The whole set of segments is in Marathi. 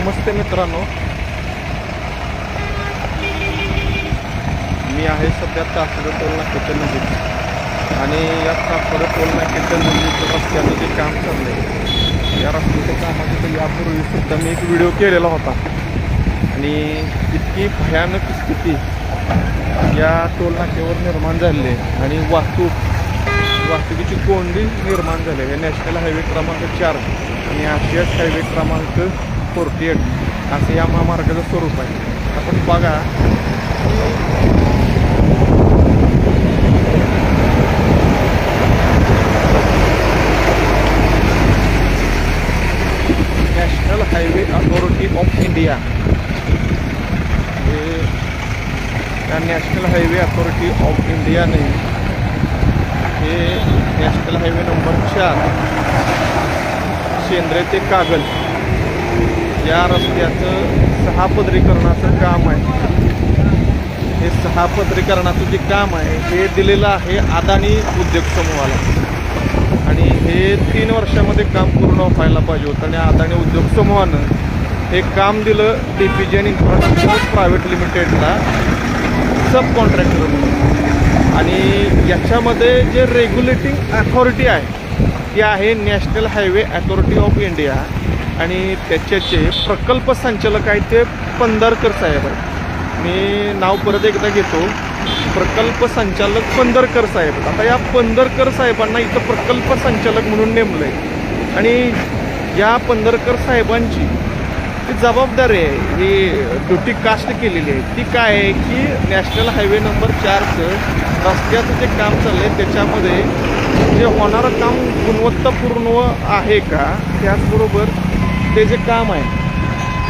नमस्ते मित्रांनो. मी आहे सध्या तासगाव टोल नाक्याच्या आणि या तासगाव टोल नाक्याच्या नजीक रस्त्याचं जे काम चाललं आहे या रस्त्याच्या कामाचं तर यापूर्वी सुद्धा मी एक व्हिडिओ केलेला होता. आणि इतकी भयानक स्थिती या टोल नाक्यावर निर्माण झालेली आहे. आणि वाहतूक वाहतुकीची कोंडी निर्माण झाली आहे. नॅशनल हायवे क्रमांक चार आणि आशियास हायवे क्रमांक फोर्टी एट असं या महामार्गाचं स्वरूप आहे. आपण बघा. National highway authority of India हे नॅशनल हायवे अथॉरिटी ऑफ इंडियाने हे नॅशनल हायवे नंबर चार शेंद्रे ते कागल. या रस्त्याचं सहा पदरीकरणाचं काम आहे. हे सहा पदरीकरणाचं जे काम आहे हे दिलेलं आहे अदानी उद्योग समूहाला. आणि हे तीन वर्षामध्ये काम पूर्ण व्हायला पाहिजे होतं आणि अदानी उद्योग समूहानं हे काम दिलं D P G infrastructure private लिमिटेडला सब कॉन्ट्रॅक्टर म्हणून आणि याच्यामध्ये जे रेग्युलेटिंग अथॉरिटी आहे ती आहे national highway authority of India आणि त्याच्याचे प्रकल्प संचालक आहे ते पंधरकर साहेब आहेत. मी नाव परत एकदा घेतो. प्रकल्प संचालक पंधरकर साहेब आता या पंधरकर साहेबांना इथं प्रकल्प संचालक म्हणून नेमलं आहे आणि या पंधरकर साहेबांची जी जबाबदारी आहे ही ड्युटी कास्ट केलेली आहे ती काय आहे की नॅशनल हायवे नंबर चारचं रस्त्याचं जे काम चाललं आहे त्याच्यामध्ये जे होणारं काम गुणवत्तापूर्ण आहे का त्याचबरोबर ते जे काम आहे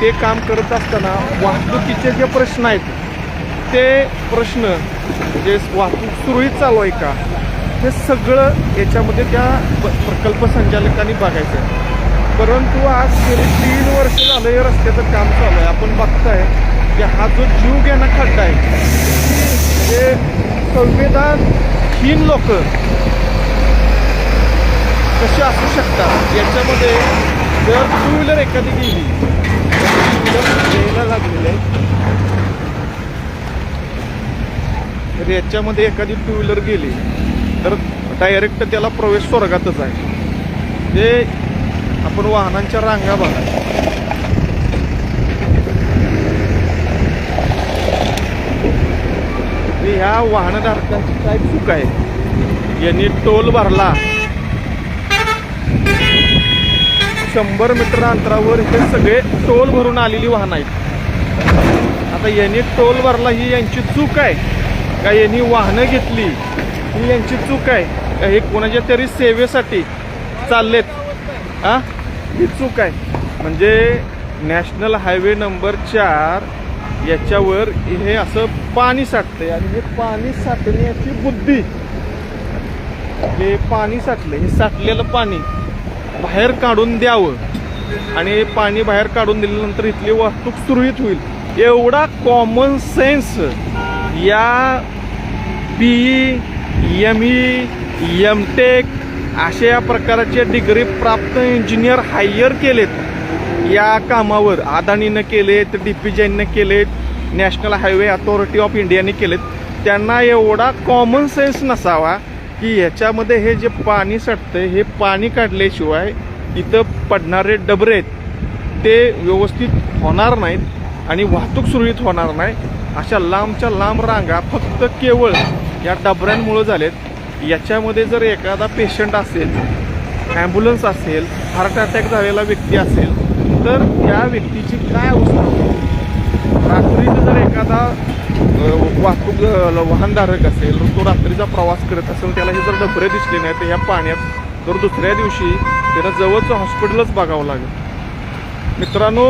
ते काम करत असताना वाहतुकीचे जे प्रश्न आहेत ते प्रश्न जे वाहतूक सुरळीत चालू आहे का हे सगळं याच्यामध्ये त्या ब- प्रकल्प संचालकांनी बघायचं आहे. परंतु आज गेली तीन वर्ष झालं हे रस्त्याचं काम चालू आहे. आपण बघताय की हा जो जीव घेणा खड्डा आहे हे संवेदनहीन लोक कसे असू शकतात? याच्यामध्ये जर टू व्हीलर एखादी गेली टू व्हीलर यायला आहे तर याच्यामध्ये एखादी टू व्हीलर गेली तर डायरेक्ट त्याला प्रवेश स्वर्गातच आहे. जे आपण वाहनांच्या रांगा बघा. ह्या वाहनधारकांची काय चूक आहे? यांनी टोल भरला. शंभर मीटर अंतरावर हे सगळे टोल भरून आलेली वाहनं आहेत. आता यांनी टोल भरला ही यांची चूक आहे. का यांनी वाहनं घेतली ही यांची चूक आहे? का हे कोणाच्या तरी सेवेसाठी चाललेत? हा ही चूक आहे. म्हणजे नॅशनल हायवे नंबर चार याच्यावर हे असं पाणी साठतंय आणि हे पाणी साठण्याची बुद्धी. हे पाणी साठलं हे साठलेलं पाणी. बाहेर काढून द्यावं. आणि पाणी बाहेर काढून दिल्यानंतर इथली वाहतूक सुरळीत होईल. एवढा कॉमन सेन्स या P M E M tech अशा या प्रकारचे डिग्री प्राप्त इंजिनियर हायर केलेत. या कामावर अदानीनं केलेत डी पी जैननं केलेत नॅशनल हायवे अथॉरिटी ऑफ इंडियाने केलेत. त्यांना एवढा कॉमन सेन्स नसावा. की ह्याच्यामध्ये हे जे पाणी सटतंय हे पाणी काढल्याशिवाय इथं पडणारे डबरे आहेत. ते व्यवस्थित होणार नाहीत आणि वाहतूक सुरळीत होणार नाही. अशा लांबच्या लांब रांगा फक्त केवळ या डबऱ्यांमुळं झालेत. याच्यामध्ये जर एखादा पेशंट असेल ॲम्ब्युलन्स असेल हार्ट अटॅक झालेला व्यक्ती असेल तर त्या व्यक्तीची काय अवस्था? रात्रीचं जर एखादा वाहतूक वाहनधारक असेल तो रात्रीचा प्रवास करत असेल त्याला हे जर डबरे दिसले नाही तर ह्या पाण्यात तर दुसऱ्या दिवशी त्याला जवळचं हॉस्पिटलच बघावं लागेल. मित्रांनो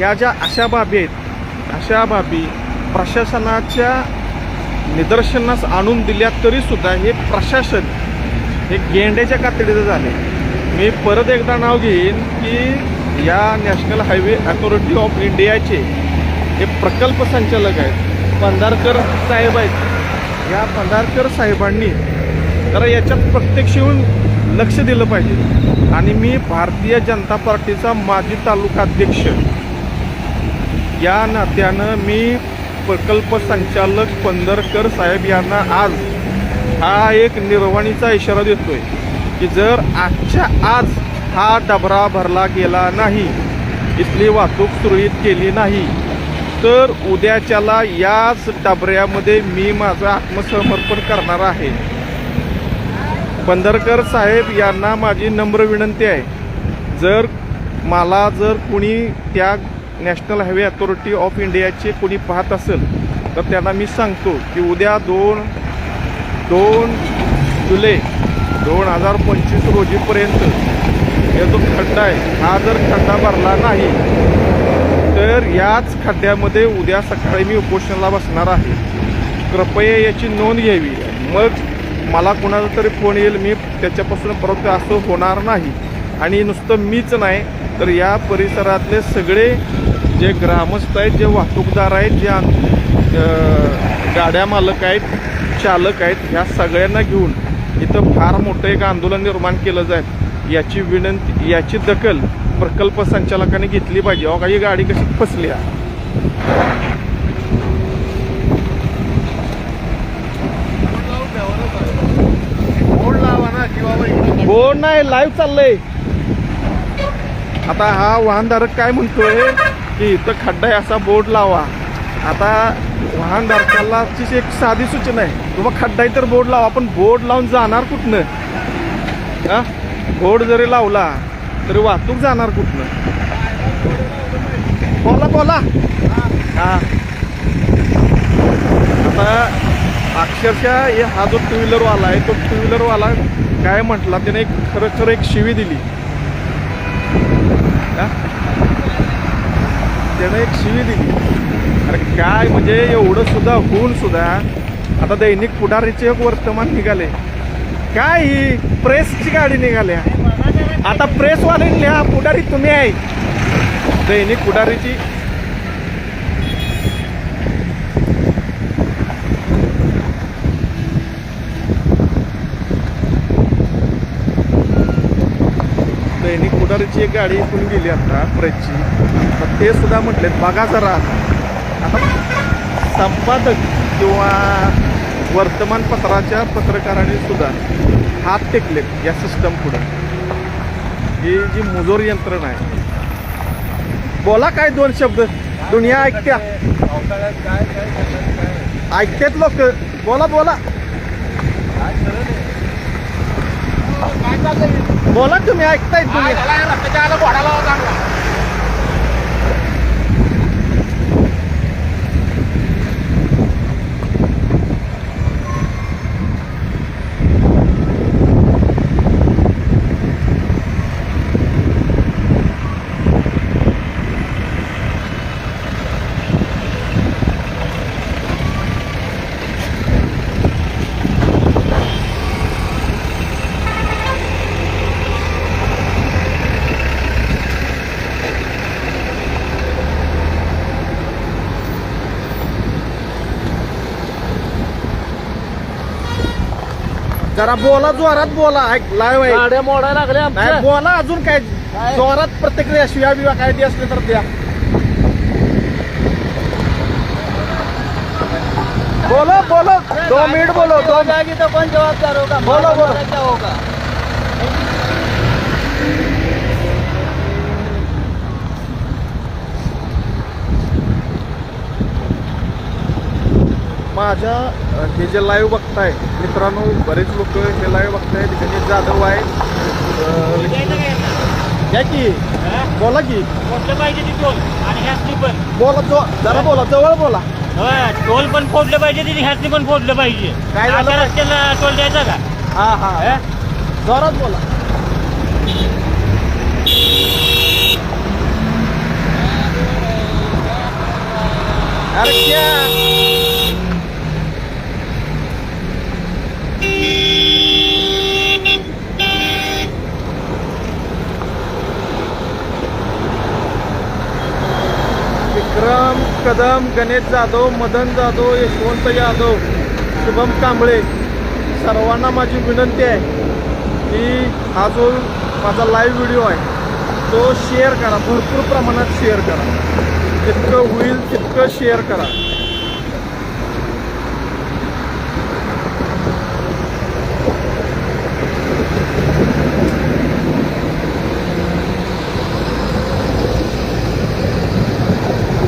या ज्या अशा बाबी आहेत अशा बाबी प्रशासनाच्या निदर्शनास आणून दिल्या तरीसुद्धा हे प्रशासन हे गेंड्याच्या कातडीचं झाले. मी परत एकदा नाव घेईन की या नॅशनल हायवे अथॉरिटी ऑफ इंडियाचे हे प्रकल्प संचालक आहेत. पंधारकर साहेब आहेत. या पंधारकर साहेबांनी जरा याच्यात प्रत्यक्ष येऊन लक्ष दिलं पाहिजे. आणि मी भारतीय जनता पार्टीचा माजी तालुका अध्यक्ष. या नात्यानं मी प्रकल्प संचालक पंधरकर साहेब यांना आज हा एक निर्वाणीचा इशारा देतोय की जर आजच्या आज हा डबरा भरला गेला नाही इथली वाहतूक सुरळीत केली नाही तर उद्याच्याला याच डबऱ्यामध्ये मी माझं आत्मसमर्पण करणार आहे. पंधरकर साहेब यांना माझी नम्र विनंती आहे. जर मला जर कुणी त्या नॅशनल हायवे अथॉरिटी ऑफ इंडियाचे कुणी पाहत असेल तर त्यांना मी सांगतो की उद्या दोन दोन जुलै दोन हजार पंचवीस रोजीपर्यंत हे जो खड्डा आहे हा जर खड्डा भरला नाही तर याच खड्ड्यामध्ये उद्या सकाळी मी उपोषणाला बसणार आहे. कृपया याची नोंद घ्यावी. मग मला कोणाचा तरी फोन येईल मी त्याच्यापासून परत असं होणार नाही. आणि नुसतं मीच नाही तर या परिसरातले सगळे जे ग्रामस्थ आहेत जे वाहतूकदार आहेत जे गाड्या मालक आहेत चालक आहेत ह्या सगळ्यांना घेऊन इथं फार मोठं एक आंदोलन निर्माण केलं जाईल. याची विनंती याची दखल प्रकल्प संचालकाने घेतली पाहिजे. अहो काही गाडी कशी फसली आहे बोर्ड लावा ना बोर्ड नाही लाईव्ह चाललंय. आता हा वाहनधारक काय म्हणतोय की इथं खड्डा आहे असा बोर्ड लावा. आता वाहनधारकाला एक साधी सूचना आहे. तुम्हा खड्डा तर बोर्ड लावा पण बोर्ड लावून जाणार कुठनं? हा? बोर्ड जरी लावला तरी वाहतूक जाणार कुठनं? बोला बोला. हा. आता अक्षरशः हे हा जो टू व्हीलरवाला आहे तो टू व्हीलरवाला काय म्हटला त्याने एक खरं खरं एक शिवी दिली. त्याने एक शिवी दिली. अरे काय म्हणजे एवढं सुद्धा होऊन सुद्धा आता दैनिक पुढारीचे एक वर्तमान निघाले. काय ही? प्रेसची गाडी निघाल्या. आता प्रेसवाले लिहा पुढारी तुम्ही आहे. दैनिक पुढारीची. दैनिक पुढारीची एक गाडी इथून गेली आता प्रेसची तर ते सुद्धा म्हटलेत बघा जरा. आता संपादक किंवा वर्तमानपत्राच्या पत्रकारांनी सुद्धा हात टेकलेत या सिस्टम पुढे. ही जी मुजोर यंत्रणा आहे. बोला काय दोन शब्द? दुनिया ऐकत्या. काय ऐकतेत लोक. बोला बोला. काय बोला तुम्ही ऐकताय काय तुम्ही जरा बोला जोरात बोला. ऐक लाईव्ह आहे गाड्या मोडायला लागल्या नाही बोला अजून काय. काय? जोरात प्रतिक्रिया शिव्या बिव्या काय ती असली तर द्या. बोलो बोलो. दो मिनिट बोलो दो कौन जवाबदार होगा बोलो, बोलो। होगा माझ्या हे जे लाईव्ह बघताय मित्रांनो बरेच लोक हे लाईव्ह बघताय गणेश जाधव आहे. की? बोला की. पाहिजे आणि बोला जो जरा बोला जवळ बोला. होय, टोल पण फोडलं पाहिजे तिने ह्यासनी पण फोडलं पाहिजे. काय झालं? रस्त्याला टोल द्यायचा का? हा. हा? जोरात बोला. अरे क्या? कदम गणेश जाधव मदन जाधव यशवंत यादव शुभम कांबळे सर्वांना माझी विनंती आहे की हा जो माझा लाईव्ह व्हिडिओ आहे तो शेअर करा. भरपूर प्रमाणात शेअर करा. जितकं होईल तितकं शेअर करा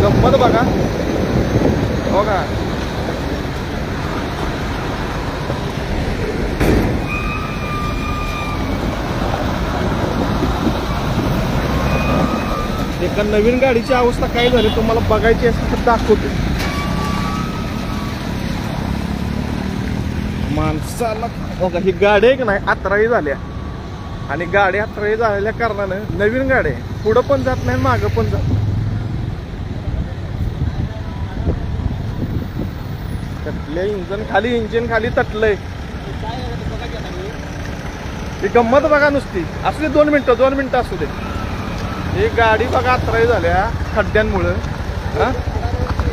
गंमत बघा हो का एका नवीन गाडीची अवस्था काय झाली तुम्हाला बघायची असेल तर दाखवतो. माणसाला हो ही गाडी आहे की नाही अतराई झाल्या आणि गाडी अतराई झालेल्या कारणानं नवीन गाडी आहे. पुढं पण जात नाही मागं पण जात तटले इंजन खाली इंजिन खाली तटलंय. ही गंमत बघा नुसती. असू दे दोन मिनिटं दोन मिनिटं असू दे. ही गाडी बघा अत्राई झाल्या खड्ड्यांमुळं. हां?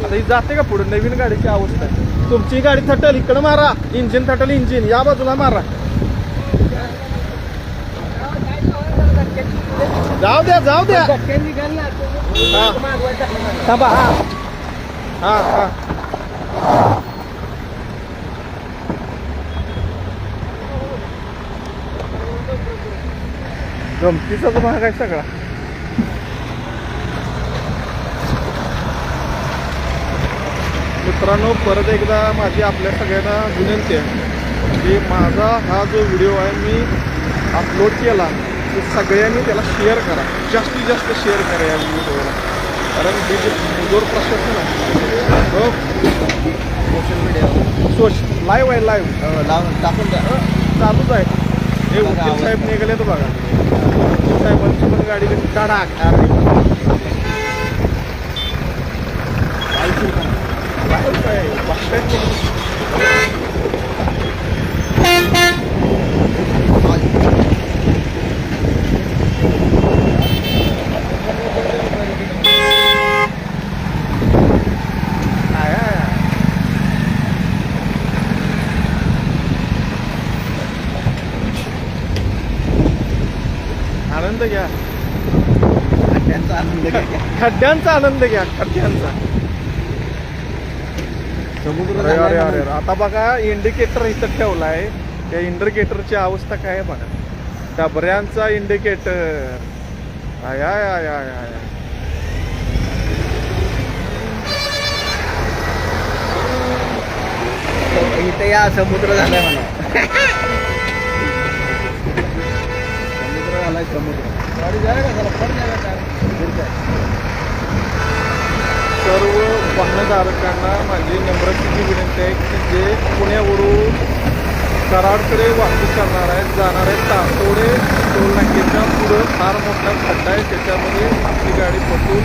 आता ही जाते का पुढे? नवीन गाडीची अवस्था आहे. तुमची गाडी थटल इकडं मारा. Engine throttle engine. या बाजूला मारा. जाऊ द्या जाऊ द्या. हा. थांबा हा. हा हा. गमतीचाच भाग आहे सगळा? मित्रांनो परत एकदा माझी आपल्या सगळ्यांना विनंती आहे की माझा हा जो व्हिडिओ आहे मी अपलोड केला तो सगळ्यांनी त्याला शेअर करा. जास्तीत जास्त शेअर करा या व्हिडिओला. कारण हे जे मुजोर प्रशासन आहे हो. सोशल मीडिया सोश लाईव्ह आहे लाईव्ह लावून टाकून द्या. चालूच आहे. हे वकील साहेब निघाले तर बघा. वकील साहेबांची पण गाडी कशी काढा आनंद घ्या त्यांचा आनंद घ्या खड्ड्यांचा आनंद घ्या खड्ड्यांचा समुद्र अरे अरे अरे अरे. आता बघा इंडिकेटर इथं ठेवलाय. त्या इंडिकेटरची अवस्था काय आहे बघा. डबऱ्यांचा इंडिकेटर आय आय आय आय आय. इथे या समुद्र झालाय म्हणा. समुद्र झालाय समुद्र. सर्व वाहनधारकांना माझी नम्रतेची विनंती आहे की जे पुण्यावरून कराडकडे वाहतूक करणार आहेत जाणार आहेत तासोडे टोल पुढं फार मोठा खड्डा आहे. त्याच्यामध्ये आपली गाडी फसून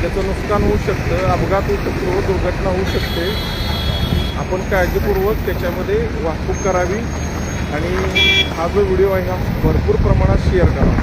त्याचं नुकसान होऊ शकतं अपघात होऊ शकतो दुर्घटना होऊ शकते. आपण काळजीपूर्वक त्याच्यामध्ये वाहतूक करावी आणि हा जो व्हिडिओ आहे हा भरपूर प्रमाणात शेअर करा.